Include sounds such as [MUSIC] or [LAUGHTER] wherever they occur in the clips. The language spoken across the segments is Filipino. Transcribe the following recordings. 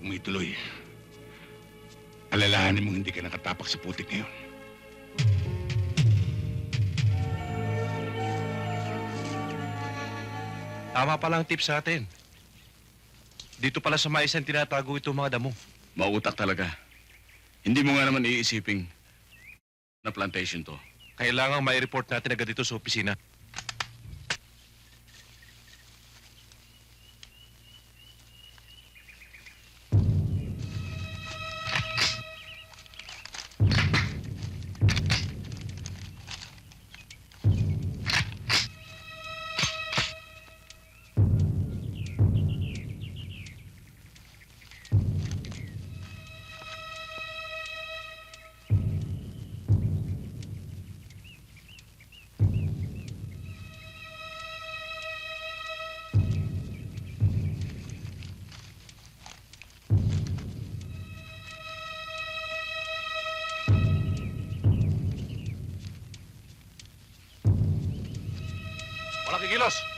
Huwag mo ituloy. Alalahanin mo hindi ka nakatapak sa putik ngayon. Tama palang tip sa atin. Dito pala sa maisan tinatago itong mga damo. Mautak talaga. Hindi mo nga naman iisiping na plantation to. Kailangang mai-report natin agad dito sa opisina. Walang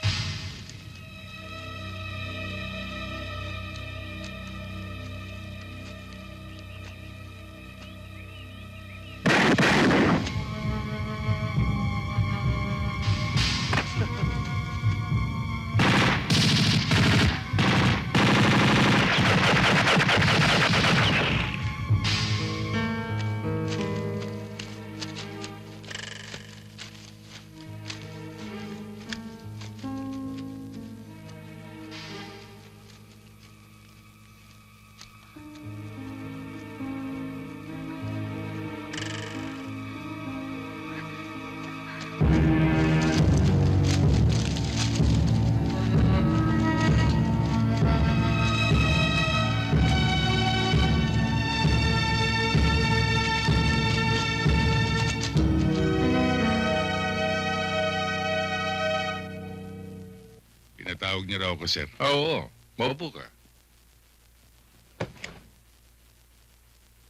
Pinatawag niya raw ako, sir. Oo, maupo ka.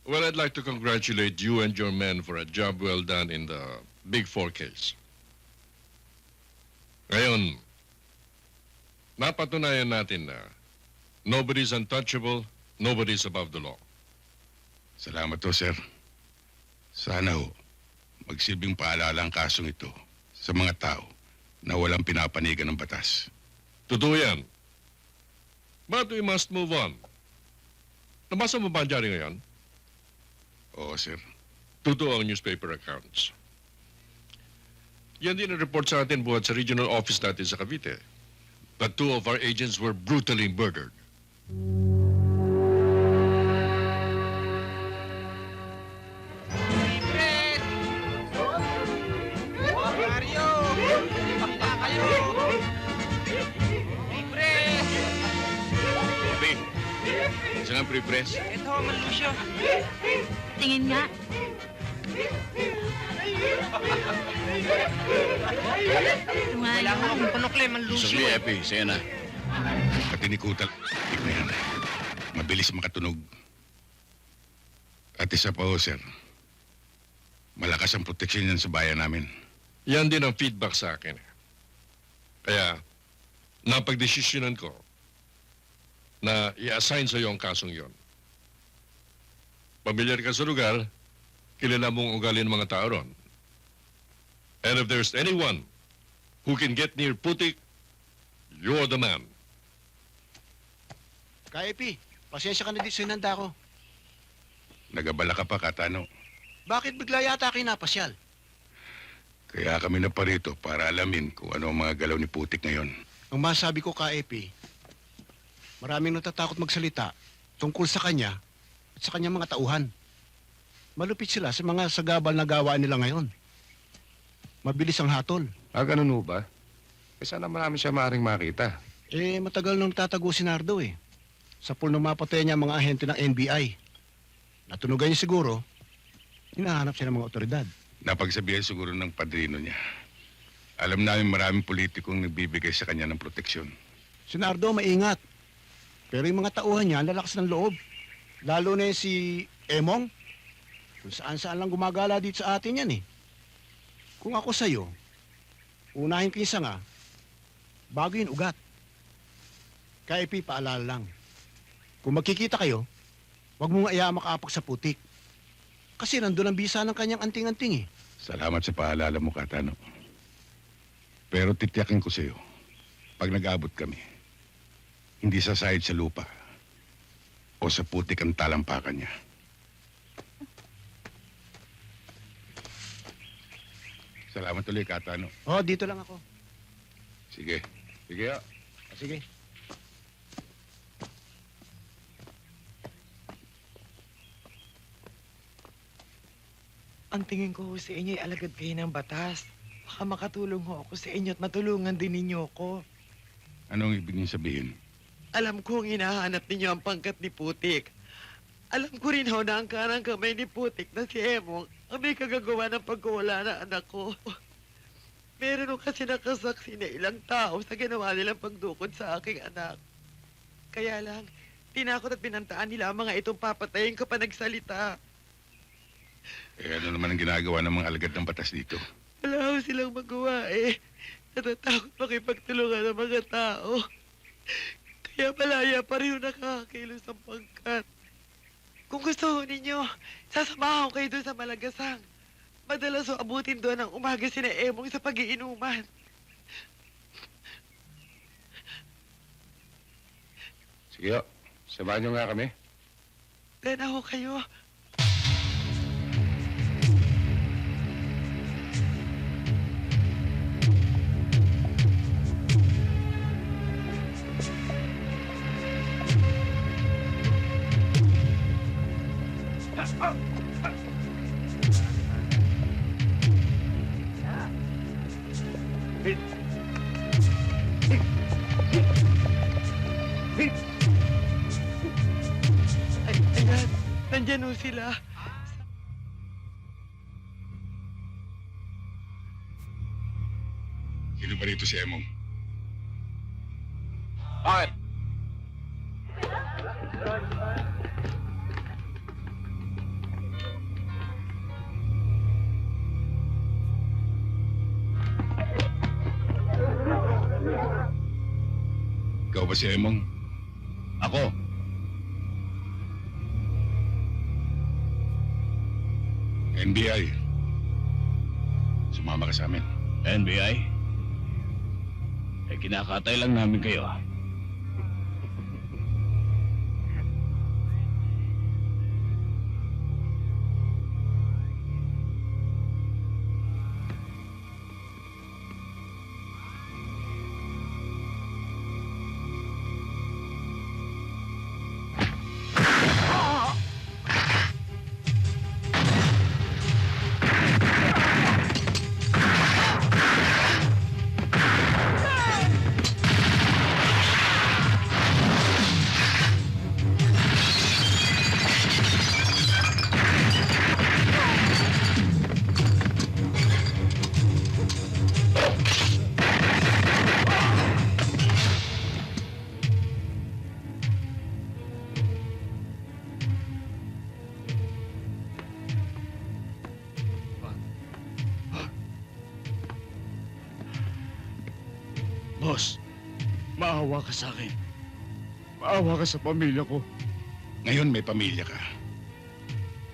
Well, I'd like to congratulate you and your men for a job well done in the Big Four case. Ngayon, napatunayan natin na nobody's untouchable, nobody's above the law. Salamat to, sir. Sana ho, magsilbing paalala ang kasong ito sa mga tao na walang pinapanigan ng batas. Totoo yan. But we must move on. Nabasa mo ba ang dyaryo ngayon? Oo, sir. Totoo ang newspaper accounts. Yan din ang report sa atin buhat sa regional office natin sa Cavite. That two of our agents were brutally murdered. Fred! Nga pre-press. Ito, Malucio. Tingin nga. Wala ko akong panukle, Malucio. Sagli, Epi, sa'yo na. Katinikutan na yan. Mabilis makatunog. At isa pa ho, sir. Malakas ang proteksyon yan sa bayan namin. Yan din ang feedback sa akin. Kaya, napagdesisyonan ko na i-assign sa iyo ang kasong yon. Pamilyar ka sa lugar, kilala mong ugali ng mga tao ron. And if there's anyone who can get near Putik, you're the man. Kaipi, pasensya ka na dito sa hinanda ko. Nagabala ka pa, Katano. Bakit bigla yata kayo napasyal? Kaya kami na parito para alamin kung ano ang mga galaw ni Putik ngayon. Ang masabi ko, Kaipi, maraming natatakot magsalita tungkol sa kanya at sa kanyang mga tauhan. Malupit sila sa mga sagabal na gawa nila ngayon. Mabilis ang hatol. Ah, ganun ho ba? Eh, sana marami siya maaaring makita. Eh, matagal nung tatago si Nardo eh. Sa pool nung mapatay niya ang mga ahente ng NBI. Natunugan niya siguro, hinahanap siya ng mga otoridad. Napagsabihan siguro ng padrino niya. Alam namin maraming politikong nagbibigay sa kanya ng proteksyon. Si Nardo maingat. Pero yung mga tauhan niya, lalakas ng loob. Lalo na yung si Emong. Kung saan saan lang gumagala dito sa atin yan eh. Kung ako sa'yo, unahin ko yung sanga, bago yung ugat. Kaya ipi, paalala lang. Kung magkikita kayo, huwag mong ayaw makaapak sa putik. Kasi nandun ang bisa ng kanyang anting-anting eh. Salamat sa paalala mo, Katano. Pero titiyakin ko sa'yo, pag nag-abot kami, hindi sasahid sa lupa o sa putik ang talampakan niya. Salamat ulit, Katano. Oh, dito lang ako. Sige. Sige, ah. Ah, Sige. Ang tingin ko ho sa inyo ay alagad kayo ng batas. Baka makatulong ho ako sa inyo at matulungan din ninyo ako. Anong ibig niyo sabihin? Alam ko ang hinahanap ninyo ang pangkat ni Putik. Alam ko rin ho na ang karang kamay ni Putik na si Emong ang may kagagawa ng pagkawala ng anak ko. Meron ho kasi nakasaksi na ilang tao sa ginawa nilang pagdukod sa aking anak. Kaya lang, tinakot at pinantaan nila ang mga itong papatayin ko pa nagsalita. Eh, ano naman ang ginagawa ng mga alagad ng batas dito? Wala ho silang magawa eh. Natatakot makipagtulungan ng mga tao. Kaya malaya pa rin ho nakakakilos ang pangkat. Kung gusto ho ninyo, sasamahan ko kayo doon sa Malagasang. Madalas ho abutin doon ang umaga sina Emong sa pagiinuman. Sige, ho. Samahan niyo nga kami. Tena ho kayo. Si Emong? Bakit? Ikaw ba si Emong? Ako? NBI. Sumama ka sa amin. NBI? Kinakatay lang namin kayo maawa ka sa akin. Maawa ka sa pamilya ko. Ngayon may pamilya ka.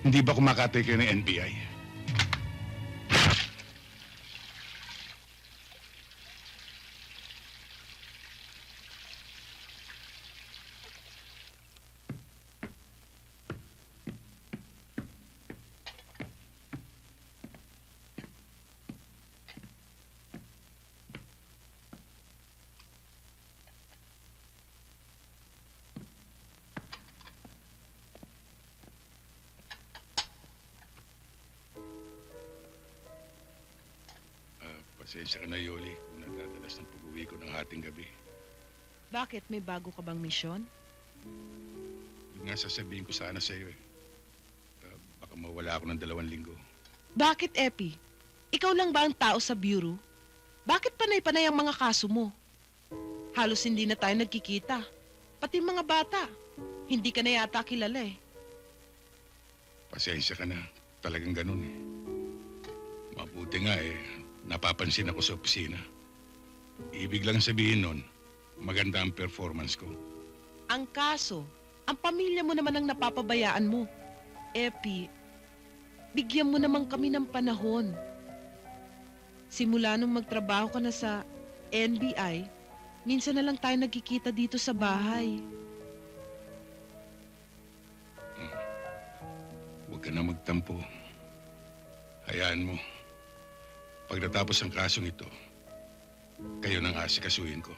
Hindi ba kumakatay kayo ng NBI? Pasensya ka na, Yoli, kung nagdadalas ng pag-uwi ko ng hating gabi. Bakit? May bago ka bang misyon? Yun nga sasabihin ko sana sa iyo eh. Ah, baka mawala ako ng dalawang linggo. Bakit, Epi? Ikaw lang ba ang tao sa bureau? Bakit panay-panay ang mga kaso mo? Halos hindi na tayo nagkikita. Pati mga bata. Hindi ka na yata kilala eh. Pasensya ka na. Talagang ganun eh. Mabuti nga eh. Napapansin ako sa opisina. Ibig lang sabihin nun, maganda ang performance ko. Ang kaso, Ang pamilya mo naman ang napapabayaan mo. Epi, bigyan mo naman kami ng panahon. Simula nung magtrabaho ka na sa NBI, minsan na lang tayo nagkikita dito sa bahay. Huwag ka na magtampo. Hayaan mo. Pag natapos ang kasong ito, kayo nang asikasuhin ko.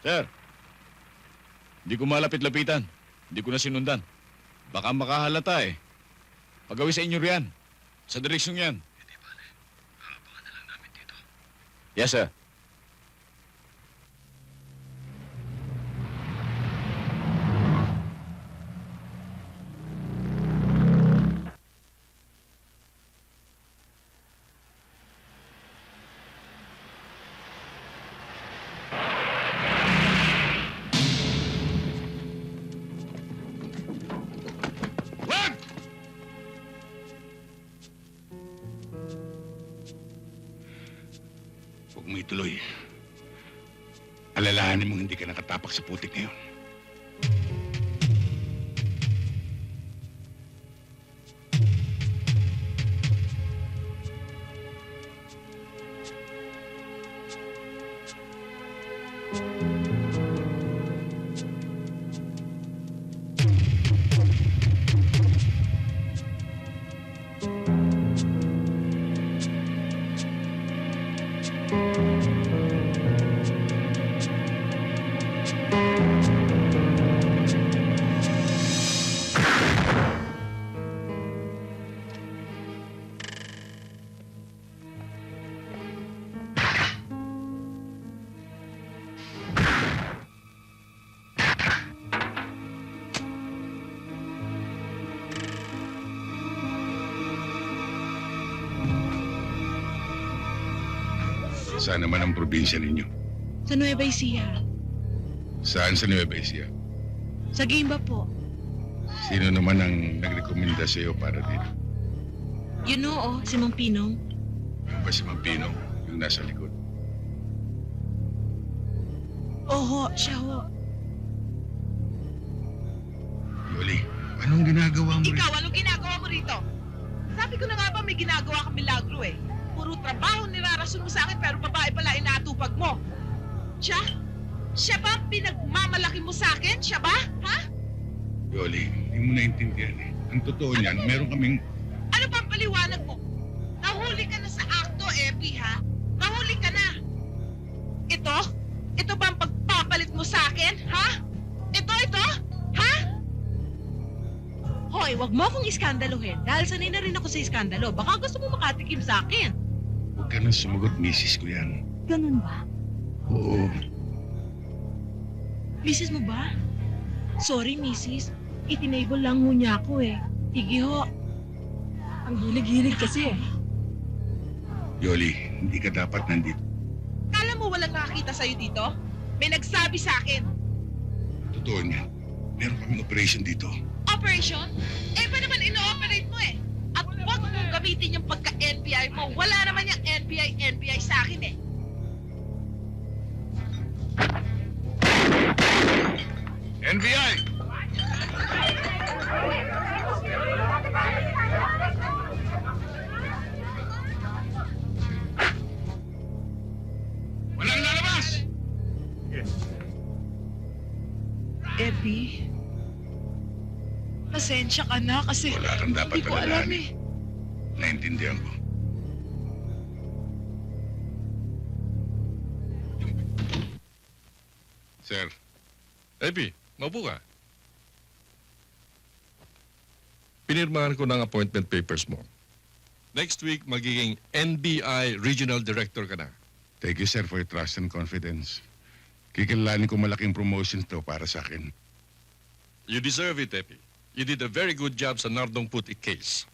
Sir, hindi ko malapit-lapitan. Hindi ko na sinundan. Baka makahalata eh. Pagawin sa inyo riyan. Sa direksyon yan. Hindi bale. Haabangan na lang namin dito. Yes, sir. Nakatapak sa putik ngayon. Saan naman ang probinsya ninyo? Sa Nueva Ecija. Saan sa Nueva Ecija? Sa Gimba po. Sino naman ang nagrekomenda sa iyo para dito? You know, oh, si Mang Pinong. Yung ba si Mampino, yung nasa likod? Oho, siya ho. Yoli, anong ginagawa mo rin? Ikaw, anong ginagawa mo rito? Sabi ko na nga ba may ginagawa kang milagro eh. Puro trabaho nirarason mo sa akin pero babae pala inaatupag mo. Siya? Siya ba ang pinagmamalaki mo sa akin? Siya ba? Ha? Yoli, hindi mo naintindihan eh. Ang totoo niyan, meron kaming... Ano ba ang paliwanag mo? Nahuli ka na sa akto, Epi, ha? Nahuli ka na. Ito? Ito ba ang pagpapalit mo sa akin, ha? Ito, ito? Ha? Hoy, wag mo akong iskandaluhin dahil sanay na rin ako sa iskandalo. Baka gusto mo makatikim sa akin. Ka nang sumagot, misis ko yan. Ganun ba? Oo, Misis mo ba? Sorry, misis. Itinable lang ho niya ako eh. Sige ho. Ang hilig-hilig kasi eh. Yoli, hindi ka dapat nandito. Kala mo walang nakakita sa'yo dito? May nagsabi sa akin. Totoo niyan. Meron kaming operation dito. Operation? Eh, ba naman ino-operate mo eh? Gamitin yung pagka-NBI mo. Wala naman yung NBI, NBI sa akin eh. NBI! Walang lalabas! Epi, Pasensya ka na kasi Wala kang dapat hindi ko alam eh. Naintindihan ko. Sir, Epi, maupo ka. Pinirmahan ko ng appointment papers mo. Next week, magiging NBI Regional Director ka na. thank you sir for your trust and confidence. Kikilalanin ko malaking promotion to para sa akin. You deserve it, Epi. You did a very good job sa Nardong Putik case.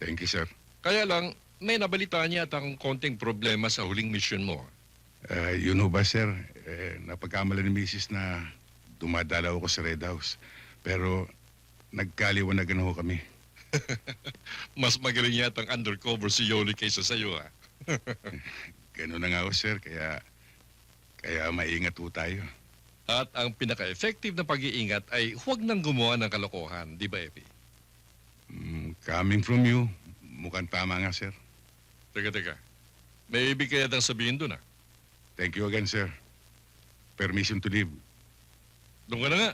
Thank you sir. Kaya lang, may nabalitaan niya at ang konting problema sa huling mission mo. Uh, yun ho ba sir, eh, napagkamala ni Mrs. na dumadalaw ako sa Red House. Pero nagkaliwanagan ho kami. [LAUGHS] Mas magaling yata ang undercover si Yoli kaysa sa'yo, ha? [LAUGHS] Ganun na nga ho sir, kaya, kaya maingat ho tayo. At ang pinaka-effective na pag-iingat ay huwag nang gumawa ng kalokohan, di ba, Epi? Mm, coming from you, mukhang tama nga sir. Teka, teka. May ibig kaya tang sabihin doon, ha? Thank you again sir. Permission to leave. Doon ka na nga.